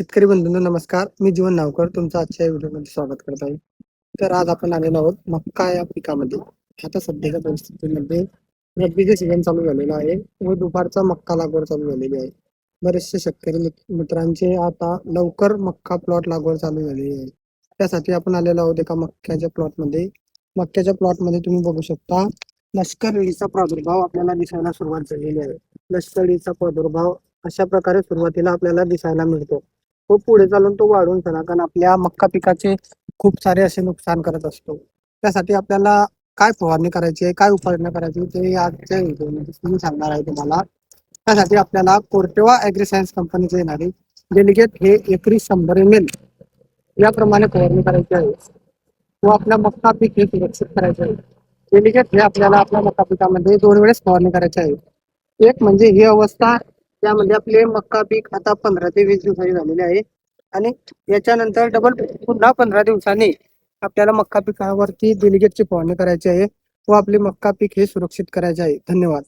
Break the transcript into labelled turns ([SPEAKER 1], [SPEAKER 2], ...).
[SPEAKER 1] शेतकरी बंधूंनो नमस्कार. मी जीवन नावकर तुमचं आजच्या व्हिडिओमध्ये स्वागत करत आहे. तर आज आपण आलेलो आहोत मक्का या पिकामध्ये. आता सध्याच्या परिस्थितीमध्ये रब्बीचे सीझन चालू झालेलं आहे व दुपारचा मक्का लागवड चालू झालेली आहे. बरेचसे शेतकरी मित्रांचे आता लवकर मक्का प्लॉट लागवड चालू झालेली आहे. त्यासाठी आपण आलेलो आहोत एका मक्क्याच्या प्लॉटमध्ये मक्क्याच्या प्लॉटमध्ये तुम्ही बघू शकता लष्कर अळीचा प्रादुर्भाव आपल्याला दिसायला सुरुवात झालेली आहे. लष्कर अळीचा प्रादुर्भाव अशा प्रकारे सुरुवातीला आपल्याला दिसायला मिळतो. तो पुढे चालून तो वाढून जाणार कारण आपल्या मक्का पिकाचे खूप सारे असे नुकसान करत असतो. त्यासाठी आपल्याला काय फवारणी करायची आहे काय उपाययोजना करायची ते आजच्या व्हिडिओमध्ये मी सांगणार आहे तुम्हाला. त्यासाठी आपल्याला कोर्टेवा ॲग्रिसायन्स कंपनीचे येणारे डेलिगेट हे एकरी शंभर एम एल याप्रमाणे फवारणी करायची आहे. व आपला मक्का पीक हे सुरक्षित करायचे आहे. डेलिगेट हे आपल्याला आपल्या मक्का पिकामध्ये दोन वेळेस फवारणी करायची आहे. एक म्हणजे ही अवस्था त्यामध्ये आपले मक्का पीक आता पंधरा ते वीस दिवसाचे झालेले आहे. आणि याच्यानंतर डबल पुन्हा पंधरा दिवसांनी आपल्याला मक्का पिकावरती डेलिगेटची फवारणी करायची आहे. व आपले मक्का पीक हे सुरक्षित करायचे आहे. धन्यवाद.